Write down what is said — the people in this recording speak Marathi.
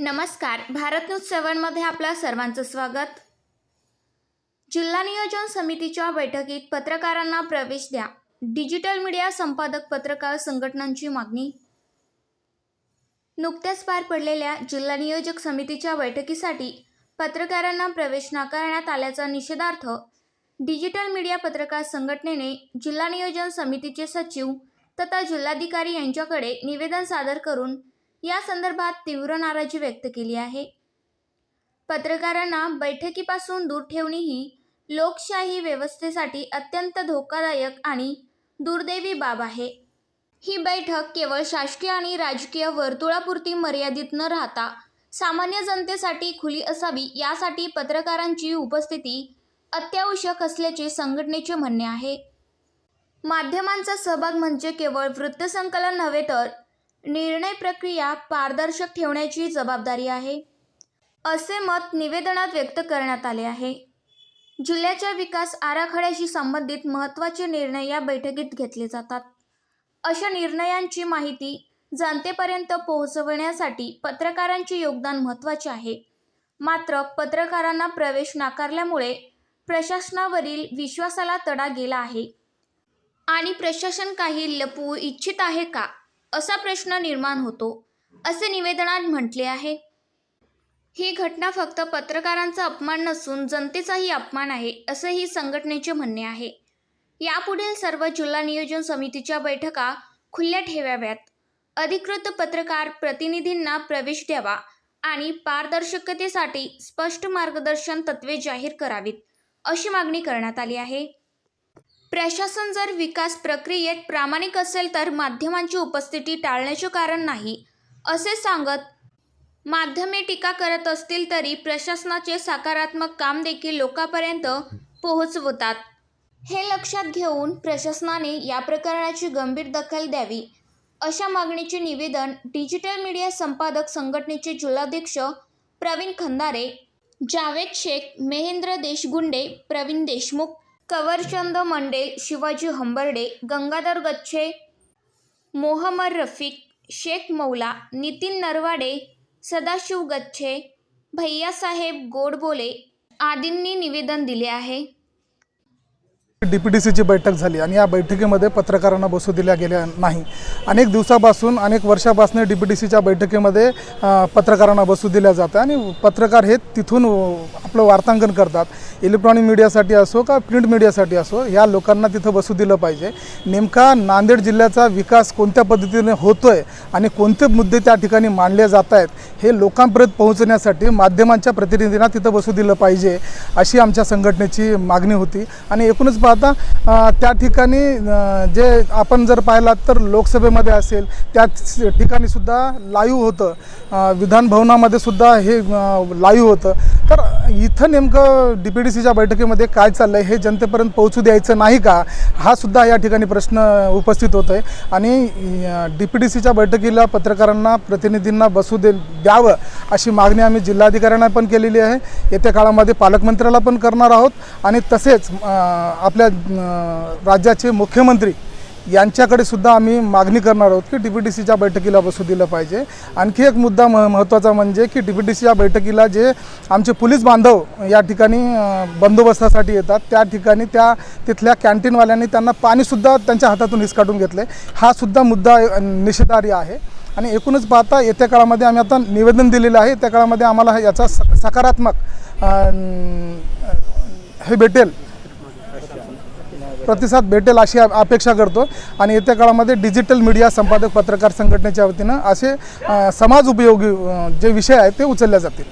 नमस्कार. भारत न्यूज सेवनमध्ये आपलं सर्वांचं स्वागत. जिल्हा नियोजन समितीच्या बैठकीत पत्रकारांना प्रवेश द्या. डिजिटल मीडिया संपादक पत्रकार संघटनांची मागणी. नुकत्याच पार पडलेल्या जिल्हा नियोजक समितीच्या बैठकीसाठी पत्रकारांना प्रवेश नाकारण्यात आल्याचा निषेधार्थ डिजिटल मीडिया पत्रकार संघटनेने जिल्हा नियोजन समितीचे सचिव तथा जिल्हाधिकारी यांच्याकडे निवेदन सादर करून या संदर्भात तीव्र नाराजी व्यक्त केली आहे. पत्रकारांना बैठकीपासून दूर ठेवणे ही लोकशाही व्यवस्थेसाठी अत्यंत धोकादायक आणि दुर्दैवी बाब आहे. ही बैठक केवळ शासकीय आणि राजकीय वर्तुळापुरती मर्यादित न राहता सामान्य जनतेसाठी खुली असावी यासाठी पत्रकारांची उपस्थिती अत्यावश्यक असल्याचे संघटनेचे म्हणणे आहे. माध्यमांचा सहभाग म्हणजे केवळ वृत्तसंकलन नव्हे तर निर्णय प्रक्रिया पारदर्शक ठेवण्याची जबाबदारी आहे. असे मत निवेदनात व्यक्त करण्यात आले आहे. जिल्ह्याच्या विकास आराखड्याशी संबंधित महत्त्वाचे निर्णय या बैठकीत घेतले जातात. अशा निर्णयांची माहिती जनतेपर्यंत पोहोचवण्यासाठी पत्रकारांचे योगदान महत्त्वाचे आहे. मात्र पत्रकारांना प्रवेश नाकारल्यामुळे प्रशासनावरील विश्वासाला तडा गेला आहे. आणि प्रशासन काही लपवू इच्छित आहे का? असा प्रश्न निर्माण होतो असे निवेदनात म्हटले आहे. ही घटना फक्त पत्रकारांचा अपमान नसून जनतेचाही अपमान आहे असेही संघटनेचे म्हणणे आहे. यापुढील सर्व जिल्हा नियोजन समितीच्या बैठका खुल्या ठेवाव्यात. अधिकृत पत्रकार प्रतिनिधींना प्रवेश द्यावा आणि पारदर्शकतेसाठी स्पष्ट मार्गदर्शन तत्वे जाहीर करावीत अशी मागणी करण्यात आली आहे. प्रशासन जर विकास प्रक्रियेत प्रामाणिक असेल तर माध्यमांची उपस्थिती टाळण्याचे कारण नाही असे सांगत माध्यमे टीका करत असतील तरी प्रशासनाचे सकारात्मक काम देखील लोकांपर्यंत पोहोचवतात. हे लक्षात घेऊन प्रशासनाने या प्रकरणाची गंभीर दखल द्यावी अशा मागणीचे निवेदन डिजिटल मीडिया संपादक संघटनेचे जिल्हाध्यक्ष प्रवीण खंदारे जावेद शेख महेंद्र देशगुंडे प्रवीण देशमुख कवरचंद मंडेल शिवाजी हंबर्डे गंगाधर गच्छे मोहम्मद रफिक शेख मौला नितीन नरवाडे सदाशिव गच्छे भैयासाहेब गोडबोले आदींनी निवेदन दिले आहे. डी पी डी सीची बैठक झाली आणि या बैठकीमध्ये पत्रकारांना बसू दिल्या गेल्या नाही. अनेक दिवसापासून अनेक वर्षापासून डी पी डी सीच्या बैठकीमध्ये पत्रकारांना बसू दिल्या जातं आणि पत्रकार हे तिथून आपलं वार्तांकन करतात. इलेक्ट्रॉनिक मीडियासाठी असो का प्रिंट मीडियासाठी असो या लोकांना तिथं बसू दिलं पाहिजे. नेमका नांदेड जिल्ह्याचा विकास कोणत्या पद्धतीने होतो आहे आणि कोणते मुद्दे त्या ठिकाणी मांडले जात आहेत हे लोकांपर्यंत पोहोचण्यासाठी माध्यमांच्या प्रतिनिधींना तिथं बसू दिलं पाहिजे अशी आमच्या संघटनेची मागणी होती. आणि एकूणच पाहता त्या ठिकाणी जे आपण जर पाहिलात तर लोकसभेमध्ये असेल त्या ठिकाणी सुद्धा लाईव्ह होतं. विधानभवनामध्ये सुद्धा हे लाईव्ह होतं. तर इथं नेमकं डी पी डी सीच्या बैठकीमध्ये काय चाललं आहे हे जनतेपर्यंत पोहोचू द्यायचं नाही का? हा सुद्धा या ठिकाणी प्रश्न उपस्थित होत आहे आणि डी पी डी सीच्या बैठकीला पत्रकारांना प्रतिनिधींना बसू दे द्यावं अशी मागणी आम्ही जिल्हाधिकाऱ्यांना पण केलेली आहे. येत्या काळामध्ये पालकमंत्र्याला पण करणार आहोत. आणि तसेच अ, आपल्या राज्याचे मुख्यमंत्री यांच्याकडे सुद्धा आम्ही मागणी करणार आहोत की डी पी डी सीच्या बैठकीला बसू दिलं पाहिजे. आणखी एक मुद्दा म महत्त्वाचा म्हणजे की डी पी डी सीच्या बैठकीला जे आमचे पोलीस बांधव या ठिकाणी बंदोबस्तासाठी येतात त्या ठिकाणी त्या तिथल्या कॅन्टीनवाल्यांनी त्यांना पाणीसुद्धा त्यांच्या हातातून हिसकाटून घेतले हा सुद्धा मुद्दा अ, निषेधार्ह आहे. आणि एकूणच पाहता येत्या काळामध्ये आम्ही आता निवेदन दिलेलं आहे. त्या काळामध्ये आम्हाला याचा स सकारात्मक हे भेटेल. प्रतिसाद भेटेल अशी अपेक्षा करतो. आणि येत्या काळामध्ये डिजिटल मीडिया संपादक पत्रकार संघटनेच्या वतीनं असे समाज उपयोगी जे विषय आहेत ते उचलले जातील.